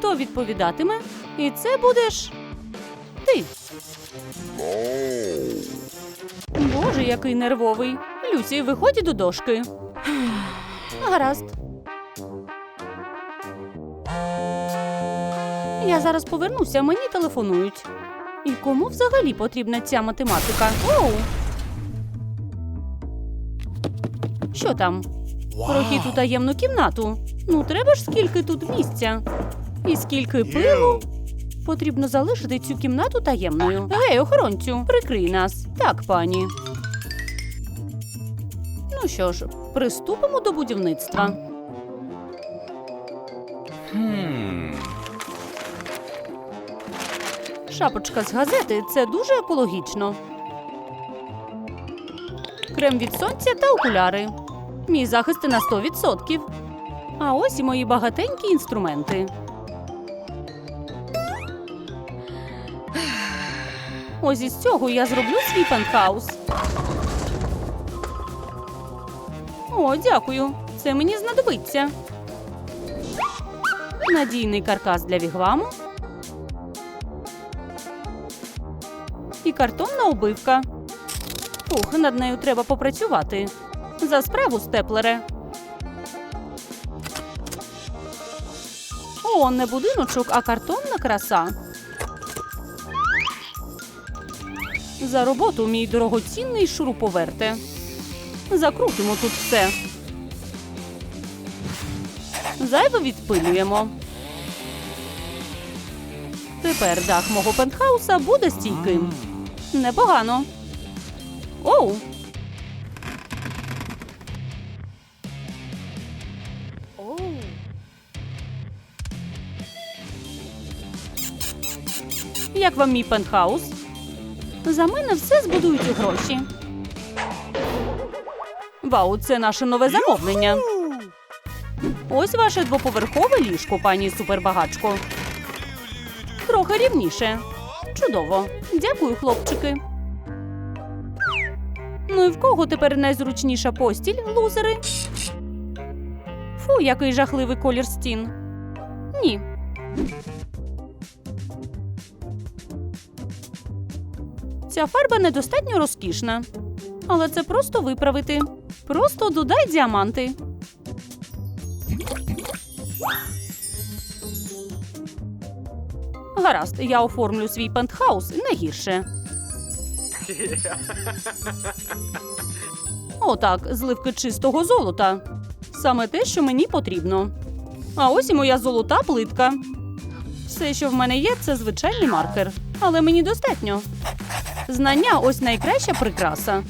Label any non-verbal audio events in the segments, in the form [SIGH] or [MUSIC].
Хто відповідатиме? І це будеш ти. Боже, який нервовий. Люсі, виходь до дошки. Гаразд. Я зараз повернуся, мені телефонують. І кому взагалі потрібна ця математика? Оу! Що там? Прохід у таємну кімнату. Ну, треба ж скільки тут місця. І скільки пилу. Потрібно залишити цю кімнату таємною. Гей, охоронцю, прикрий нас. Так, пані. Ну що ж, приступимо до будівництва. Шапочка з газети це дуже екологічно. Крем від сонця та окуляри. Мій захист на 100%. А ось і мої багатенькі інструменти. Ось із цього я зроблю свій пентхаус. О, дякую. Це мені знадобиться. Надійний каркас для вігваму. І картонна обивка. Ух, над нею треба попрацювати. За справу, степлере. О, не будиночок, а картонна краса. За роботу, мій дорогоцінний шуруповерте. Закрутимо тут все. Зайве відпилюємо. Тепер дах мого пентхауса буде стійким. Непогано. Оу. Як вам мій пентхаус? За мене все збудують у гроші. Вау, це наше нове замовлення. Ось ваше двоповерхове ліжко, пані супербагачко. Трохи рівніше. Чудово. Дякую, хлопчики. Ну і в кого тепер найзручніша постіль, лузери? Фу, який жахливий колір стін. Ні. Ця фарба недостатньо розкішна. Але це просто виправити. Просто додай діаманти. Гаразд, я оформлю свій пентхаус не гірше. Отак, зливки чистого золота. Саме те, що мені потрібно. А ось і моя золота плитка. Все, що в мене є, це звичайний маркер. Але мені достатньо. Знання ось найкраща прикраса.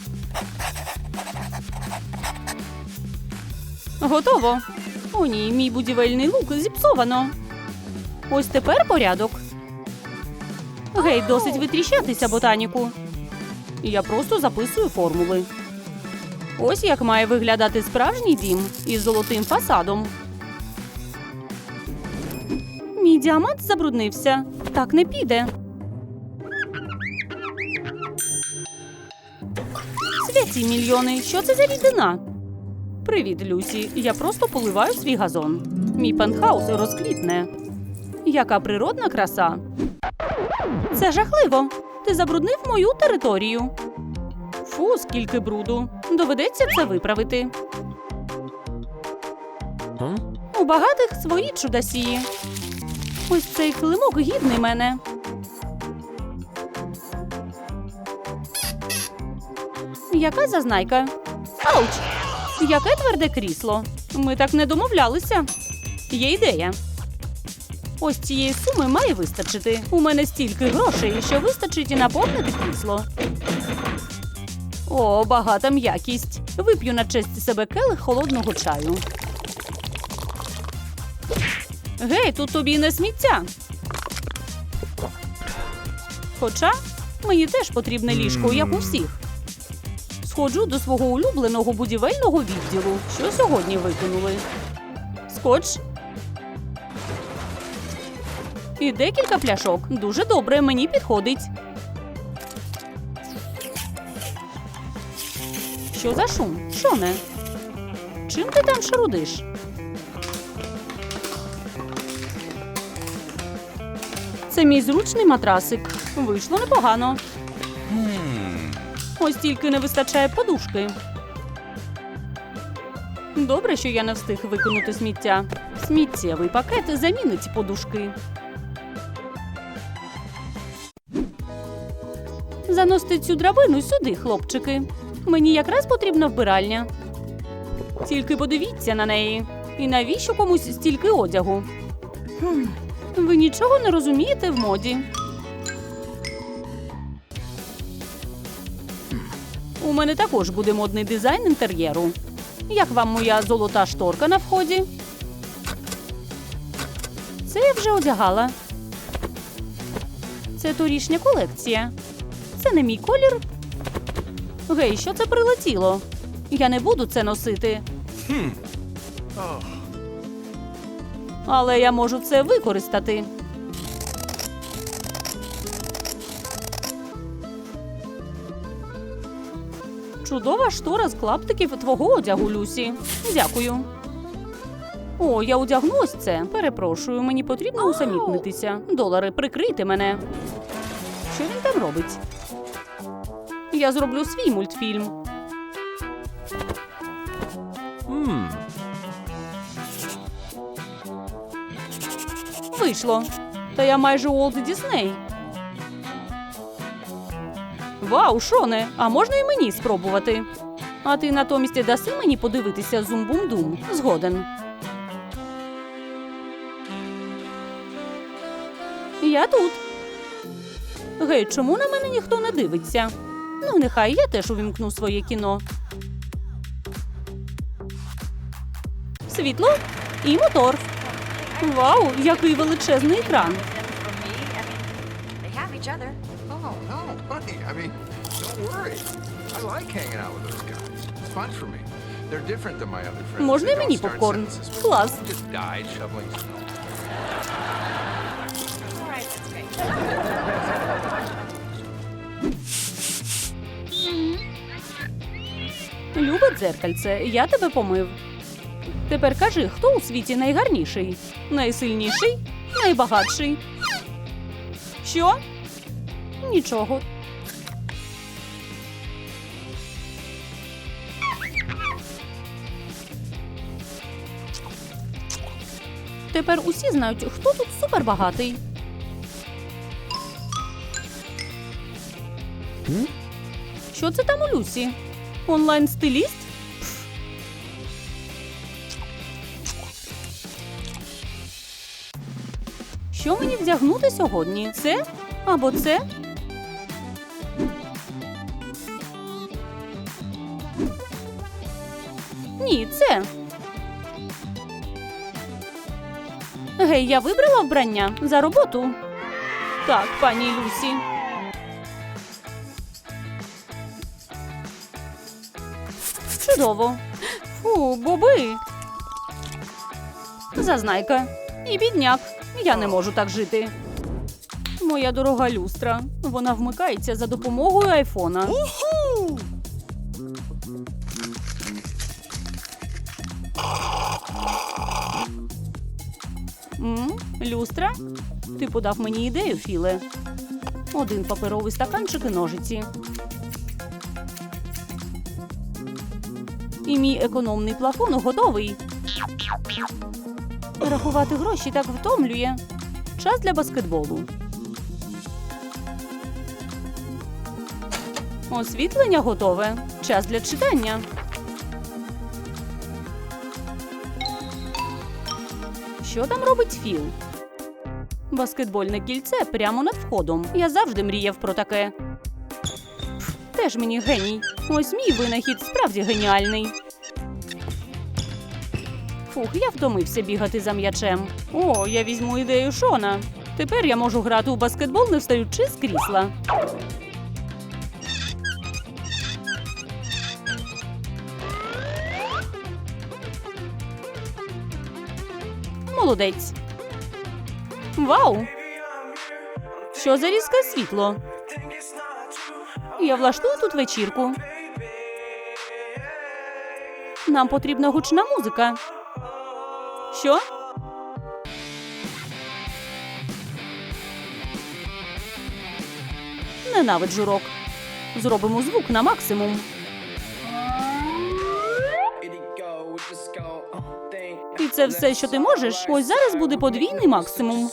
Готово. О, ні, мій будівельний лук зіпсовано. Ось тепер порядок. Гей, досить витріщатися, ботаніку. Я просто записую формули. Ось як має виглядати справжній дім із золотим фасадом. Мій діамант забруднився. Так не піде. Святі мільйони, що це за рідина? Привіт, Люсі. Я просто поливаю свій газон. Мій пентхаус розквітне. Яка природна краса. Це жахливо. Ти забруднив мою територію. Фу, скільки бруду. Доведеться це виправити. У багатих свої чудасії. Ось цей килимок гідний мене. Яка зазнайка? Ауч! Яке тверде крісло. Ми так не домовлялися. Є ідея. Ось цієї суми має вистачити. У мене стільки грошей, що вистачить і наповнити крісло. О, багата м'якість. Вип'ю на честь себе келих холодного чаю. Гей, тут тобі не сміття. Хоча мені теж потрібне ліжко, як у всіх. Сходжу до свого улюбленого будівельного відділу, що сьогодні викинули. Скотч. І декілька пляшок. Дуже добре, мені підходить. Що за шум? Шоне? Чим ти там шарудиш? Це мій зручний матрасик. Вийшло непогано. Ось тільки не вистачає подушки. Добре, що я не встиг викинути сміття. Сміттєвий пакет замінить подушки. Заносьте цю драбину сюди, хлопчики. Мені якраз потрібна вбиральня. Тільки подивіться на неї. І навіщо комусь стільки одягу? Ви нічого не розумієте в моді. Мене також буде модний дизайн інтер'єру. Як вам моя золота шторка на вході? Це я вже одягала. Це торішня колекція. Це не мій колір. Гей, що це прилетіло? Я не буду це носити. Але я можу це використати. Чудова штора з клаптиків твого одягу, Люсі. Дякую. О, я одягну ось це. Перепрошую, мені потрібно усамітнитися. Долари, прикрийте мене. Що він там робить? Я зроблю свій мультфільм. Вийшло. Та я майже Уолт Дісней. Вау, Шоне, а можна і мені спробувати? А ти натомість даси мені подивитися зум-бум-дум? Згоден. Я тут. Гей, чому на мене ніхто не дивиться? Ну, нехай я теж увімкну своє кіно. Світло і мотор. Вау, який величезний екран. Me. I mean. Oh, don't worry. I like hanging out with those guys. It's fun for me. They're different than my other friends. Можна і мені попкорн? Клас. Just died shoveling snow. Любе дзеркальце, я тебе помив. Тепер кажи, хто у світі найгарніший, найсильніший, найбагатший. Що? Нічого. Тепер усі знають, хто тут супербагатий. Що це там у Люсі? Онлайн-стиліст? Що мені вдягнути сьогодні? Це або це? Ні, це. Гей, я вибрала вбрання за роботу. Так, пані Люсі. Чудово. Фу, боби. Зазнайка. І бідняк. Я не можу так жити. Моя дорога люстра. Вона вмикається за допомогою айфона. М? Люстра? Ти подав мені ідею, Філе. Один паперовий стаканчик і ножиці. І мій економний плафон готовий. Рахувати гроші так втомлює. Час для баскетболу. Освітлення готове. Час для читання. Що там робить Філ? Баскетбольне кільце прямо над входом. Я завжди мріяв про таке. Теж мені геній. Ось мій винахід справді геніальний. Фух, я втомився бігати за м'ячем. О, я візьму ідею Шона. Тепер я можу грати у баскетбол, не встаючи з крісла. Молодець. Вау! Що за різке світло? Я влаштую тут вечірку. Нам потрібна гучна музика. Що? ненавиджу рок. Зробимо звук на максимум. Це все, що ти можеш? Ось зараз буде подвійний максимум.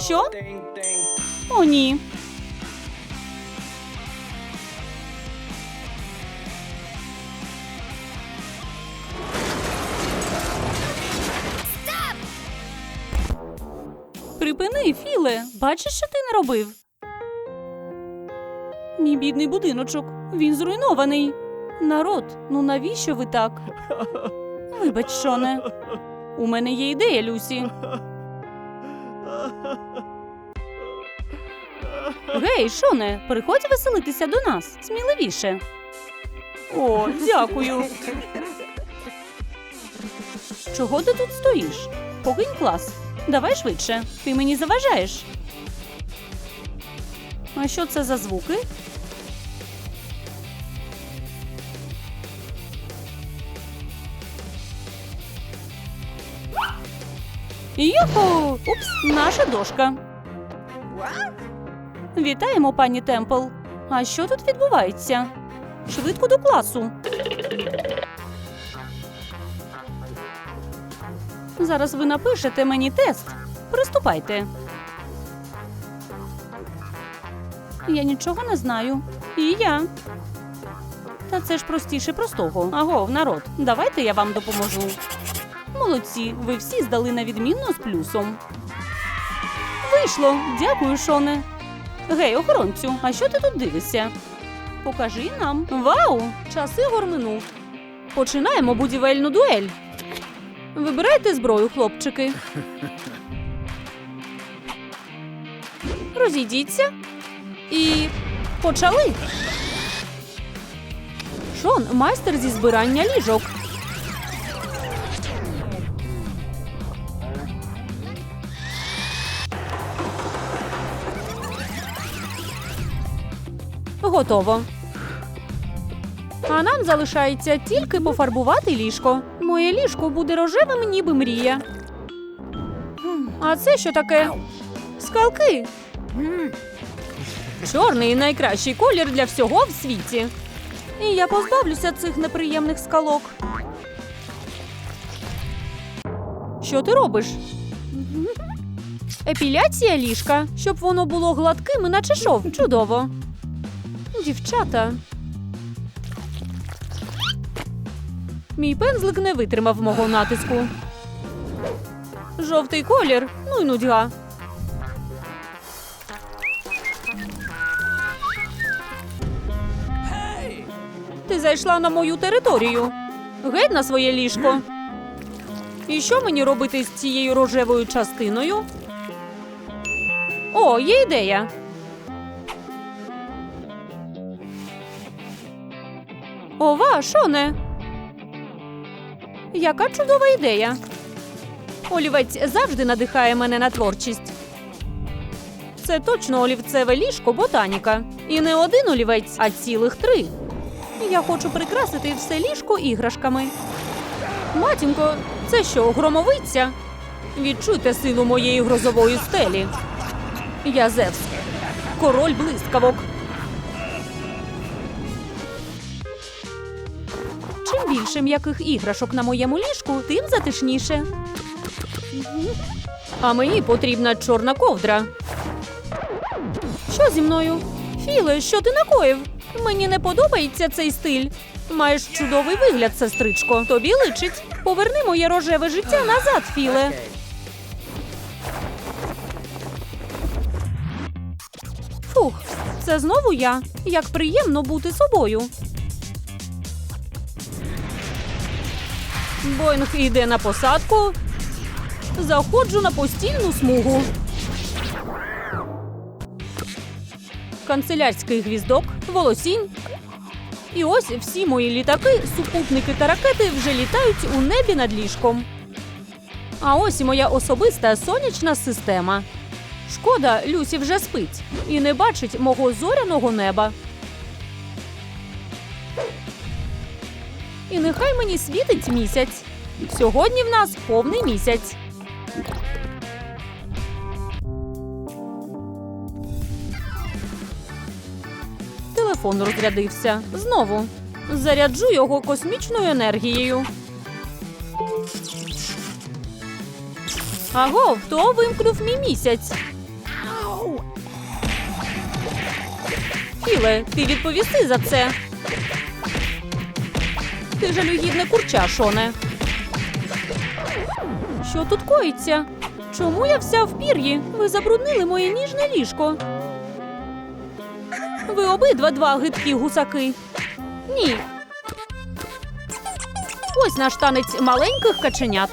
Що? О, ні. Припини, Філе. Бачиш, що ти не робив? Мій бідний будиночок. Він зруйнований. Народ, ну навіщо ви так? Вибач, Шоне. У мене є ідея, Люсі. Гей, Шоне, приходь веселитися до нас. Сміливіше. О, дякую. Чого ти тут стоїш? Покинь клас. Давай швидше. Ти мені заважаєш. А що це за звуки? Юху! Упс, наша дошка. Вітаємо, пані Темпл. А що тут відбувається? Швидко до класу. Зараз ви напишете мені тест. Приступайте. Я нічого не знаю. І я. Та це ж простіше простого. Агов, народ, давайте я вам допоможу. Молодці, ви всі здали на відмінно з плюсом. Вийшло. Дякую, Шоне. Гей, охоронцю, а що ти тут дивишся? Покажи нам. Вау! Час ігор минув. Починаємо будівельну дуель. Вибирайте зброю, хлопчики. Розійдіться. І почали. Шон майстер зі збирання ліжок. Готово. А нам залишається тільки пофарбувати ліжко. Моє ліжко буде рожевим, ніби мрія. А це що таке? Скалки. Чорний найкращий колір для всього в світі. І я позбавлюся цих неприємних скалок. Що ти робиш? Епіляція ліжка, щоб воно було гладким, наче шов. Чудово. Дівчата. Мій пензлик не витримав мого натиску. Жовтий колір, ну й нудьга. Ти зайшла на мою територію. Геть на своє ліжко. І що мені робити з цією рожевою частиною? О, є ідея. Ова, Шоне. Яка чудова ідея. Олівець завжди надихає мене на творчість. Це точно олівцеве ліжко ботаніка. І не один олівець, а цілих три. Я хочу прикрасити все ліжко іграшками. Матінко, це що, громовиця? Відчуйте силу моєї грозової стелі. Я Зевс, король блискавок. Більше м'яких іграшок на моєму ліжку, тим затишніше. А мені потрібна чорна ковдра. Що зі мною? Філе, що ти накоїв? Мені не подобається цей стиль. Маєш чудовий вигляд, сестричко. Тобі личить. Поверни моє рожеве життя назад, Філе. Фух, це знову я. Як приємно бути собою. Боїнг йде на посадку. Заходжу на постільну смугу. Канцелярський гвіздок, волосінь. І ось всі мої літаки, супутники та ракети вже літають у небі над ліжком. А ось і моя особиста сонячна система. Шкода, Люсі вже спить і не бачить мого зоряного неба. І нехай мені світить місяць. Сьогодні в нас повний місяць. телефон розрядився. Знову заряджу його космічною енергією. Аго, хто вимкнув мій місяць? Філе, ти відповісти за це. Ти жалюгідне курча, Шоне. Що тут коїться? Чому я вся в пір'ї? Ви забруднили моє ніжне ліжко. Ви обидва два гидкі гусаки. Ні. Ось наш танець маленьких каченят.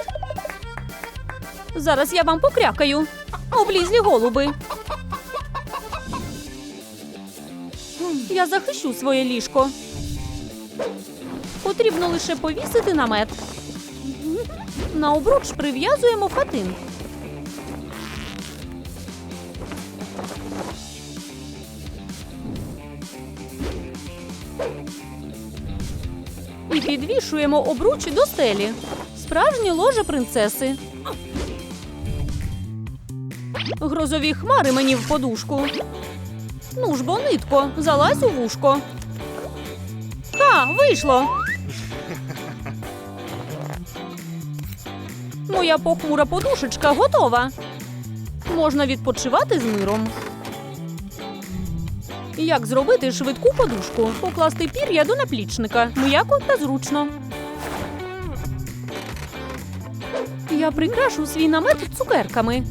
Зараз я вам покрякаю. Облізлі голуби. Я захищу своє ліжко. Потрібно лише повісити намет. На обруч прив'язуємо фатин. І підвішуємо обруч до стелі. Справжнє ложе принцеси. Грозові хмари мені в подушку. Ну ж бо, нитко, залазь у вушко. Ха, вийшло. Моя похмура подушечка готова. Можна відпочивати з миром. Як зробити швидку подушку? Покласти пір'я до наплічника. М'яко та зручно. Я прикрашу свій намет цукерками.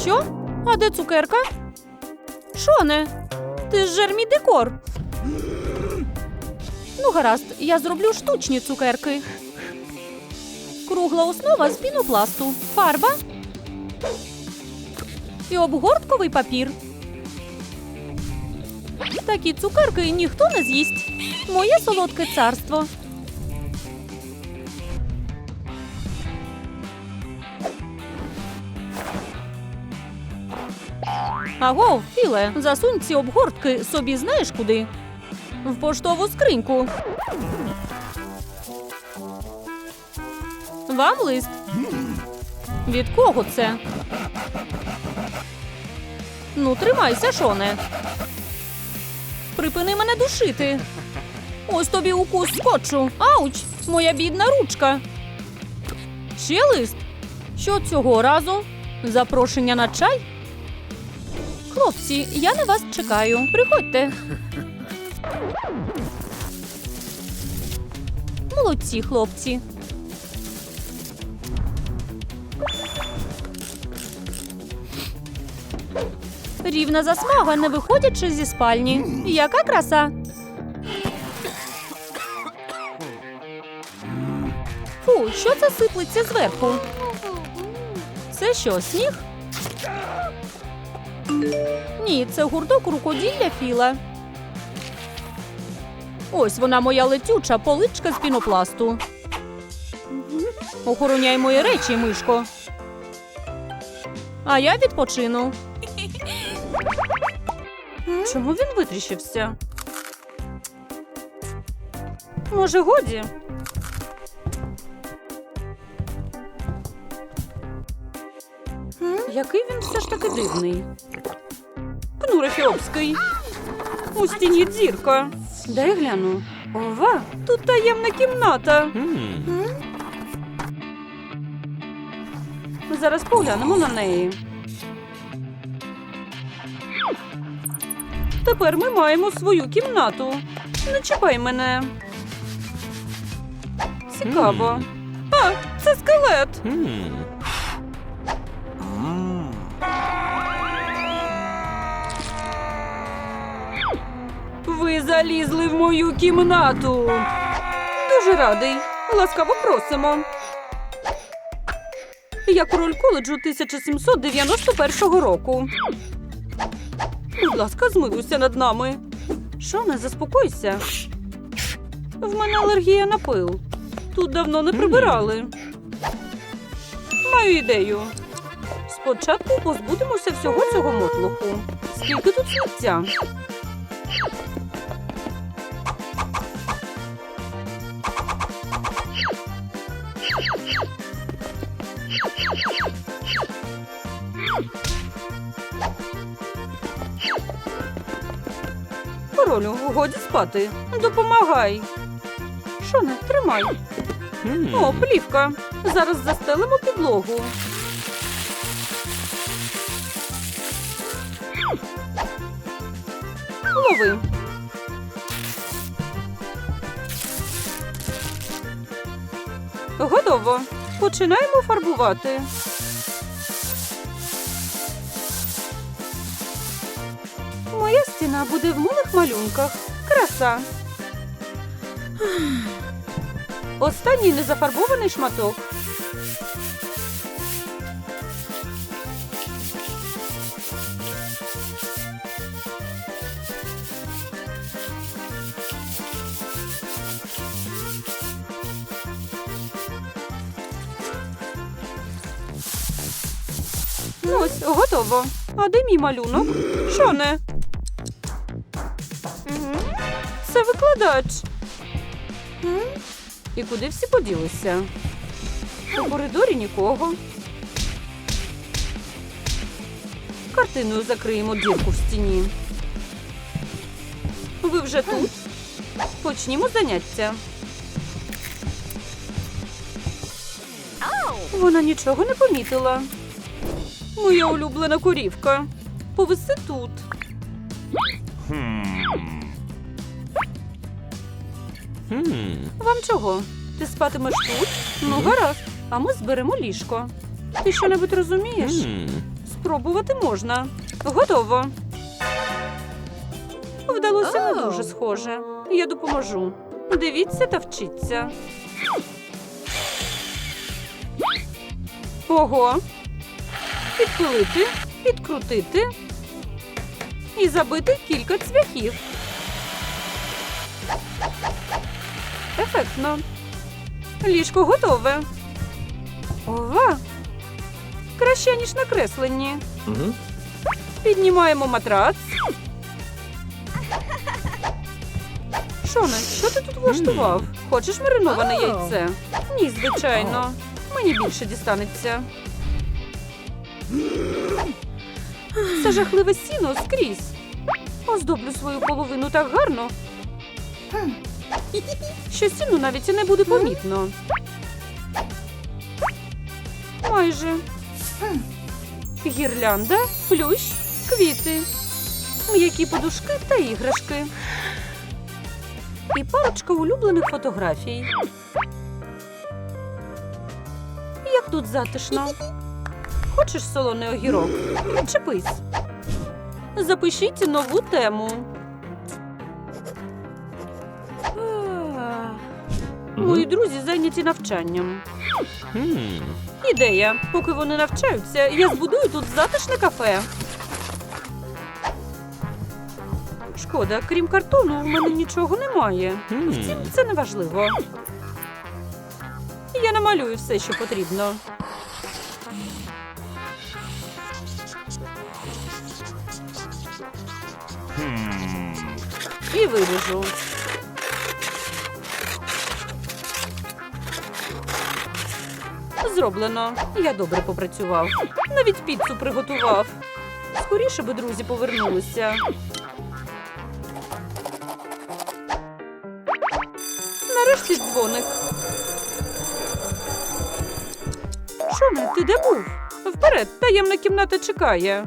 Що? А де цукерка? Шоне, ти ж мій декор. Ну, гаразд, я зроблю штучні цукерки. Кругла основа з пінопласту, фарба і обгортковий папір. Такі цукерки ніхто не з'їсть. Моє солодке царство. Аго, Філе, засунь ці обгортки собі знаєш куди? В поштову скриньку. Вам лист? Від кого це? Ну, тримайся, Шоне. Припини мене душити. Ось тобі укус скотчу. Ауч! Моя бідна ручка. Ще лист? Що цього разу? Запрошення на чай? Хлопці, я на вас чекаю. Приходьте. Молодці, хлопці. Рівна засмага, не виходячи зі спальні. Яка краса? Фу, що це сиплеться зверху? Це що, сніг? Ні, це гурток рукоділля Філа. Ось вона моя летюча поличка з пінопласту. Охороняй мої речі, мишко. А я відпочину. Чому він витріщився? Може, годі? Який він все ж таки дивний. Кнур Ефіопський. У стіні дірка. Дай гляну. Ова, тут таємна кімната. Зараз поглянемо на неї. Тепер ми маємо свою кімнату. Не чіпай мене. Цікаво. А, це скелет. Ви залізли в мою кімнату. Дуже радий. Ласкаво просимо. Я король коледжу 1791 року. Будь ласка, змилуйся над нами. Що не заспокойся? В мене алергія на пил. Тут давно не прибирали. Маю ідею. Спочатку позбудемося всього цього мотлуху. Скільки тут сміття? Долю, годі спати. Допомагай. Шоне, тримай. О, плівка. Зараз застелимо підлогу. Лови. Готово. Починаємо фарбувати. Буде в милих малюнках. Краса. Останній незафарбований шматок. Ось, готово. А де мій малюнок? Що не? Викладач. І куди всі поділися? У коридорі нікого. Картиною закриємо дірку в стіні. Ви вже тут? Почнімо заняття. Вона нічого не помітила. Моя улюблена корівка. Повиси тут. Вам чого? Ти спатимеш тут? Ну, гаразд. А ми зберемо ліжко. Ти що-небудь розумієш? Спробувати можна. Готово. Вдалося не дуже схоже. Я допоможу. Дивіться та вчіться. Ого. Підпилити, підкрутити і забити кілька цвяхів. Ефектно. Ліжко готове. Ова! Краще, ніж на кресленні. Піднімаємо матрац. Шоне, що ти тут влаштував? Хочеш мариноване яйце? Ні, звичайно. Мені більше дістанеться. Це жахливе сіно скрізь. Оздоблю свою половину так гарно, що сіну навіть і не буде помітно. Майже. Гірлянда, плющ, квіти, м'які подушки та іграшки. І парочка улюблених фотографій. Як тут затишно. Хочеш солоний огірок? Відчепись. Запишіть нову тему. Мої друзі зайняті навчанням. Ідея. Поки вони навчаються, я збудую тут затишне кафе. Шкода, крім картону, в мене нічого немає. Втім, це не важливо. Я намалюю все, що потрібно. І виріжу. Зроблено. Я добре попрацював. Навіть піцу приготував. Скоріше би друзі повернулися. Нарешті дзвоник. Шоне, ти де був? Вперед, таємна кімната чекає.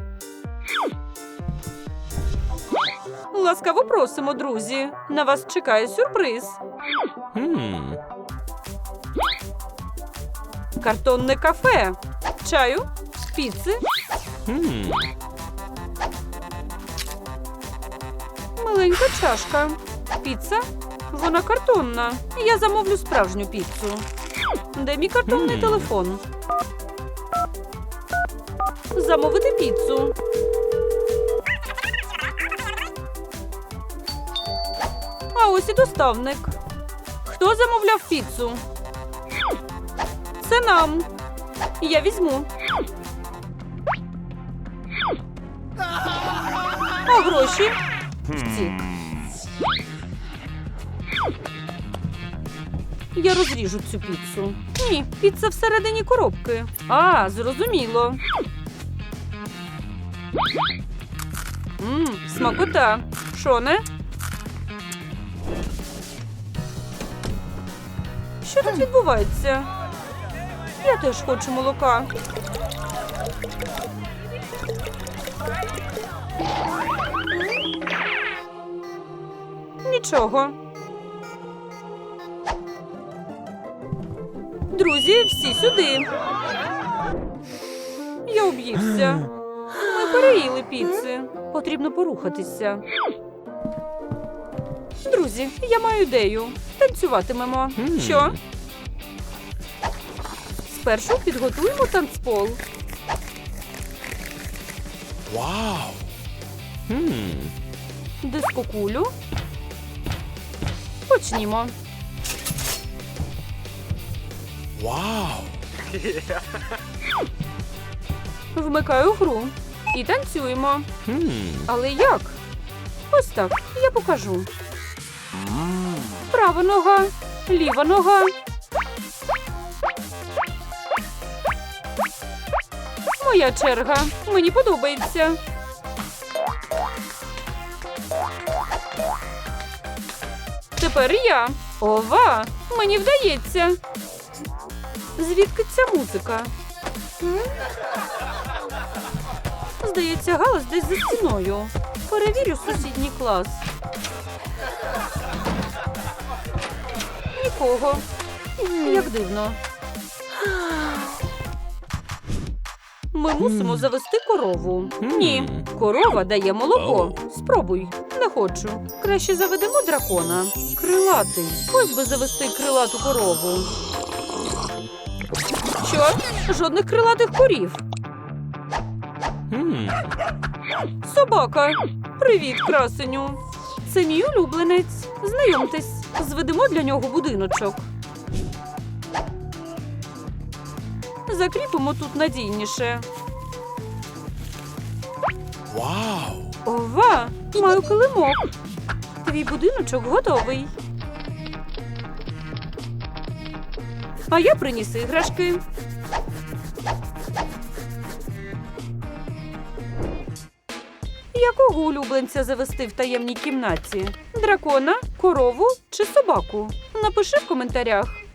Ласкаво просимо, друзі. На вас чекає сюрприз. Картонне кафе. Чаю, піци, маленька чашка. Піца? Вона картонна. Я замовлю справжню піцу. Де мій картонний Мм. телефон? Замовити піцу. А ось і доставник. Хто замовляв піцу? Це нам. Я візьму. А гроші? Я розріжу цю піцу. Ні, піца всередині коробки. А, зрозуміло. Мм, смакота. Шоне? Що тут відбувається? Я теж хочу молока. Нічого. Друзі, всі сюди. Я об'ївся. Ми переїли піци. Потрібно порухатися. Друзі, я маю ідею. Танцюватимемо. Що? Спершу підготуємо танцпол. Wow. Hmm. Дискокулю. Почнімо. Wow. [LAUGHS] Вмикаю гру і танцюємо. Hmm. Але як? Ось так, я покажу. Права нога, ліва нога. Моя черга. Мені подобається. Тепер я. Ова! Мені вдається. Звідки ця музика? М? Здається, галас десь за стіною. Перевірю сусідній клас. Нікого. Як дивно. Ми мусимо завести корову. Ні, корова дає молоко. Спробуй. Не хочу. Краще заведемо дракона. Крилатий. Ось би завести крилату корову. Що? Жодних крилатих корів. Собака. Привіт, красеню. Це мій улюбленець. Знайомтесь, зведемо для нього будиночок. Закріпимо тут надійніше. Wow. Ова, маю килимок. Твій будиночок готовий. А я приніс іграшки. Якого улюбленця завести в таємній кімнаті? Дракона, корову чи собаку? Напиши в коментарях.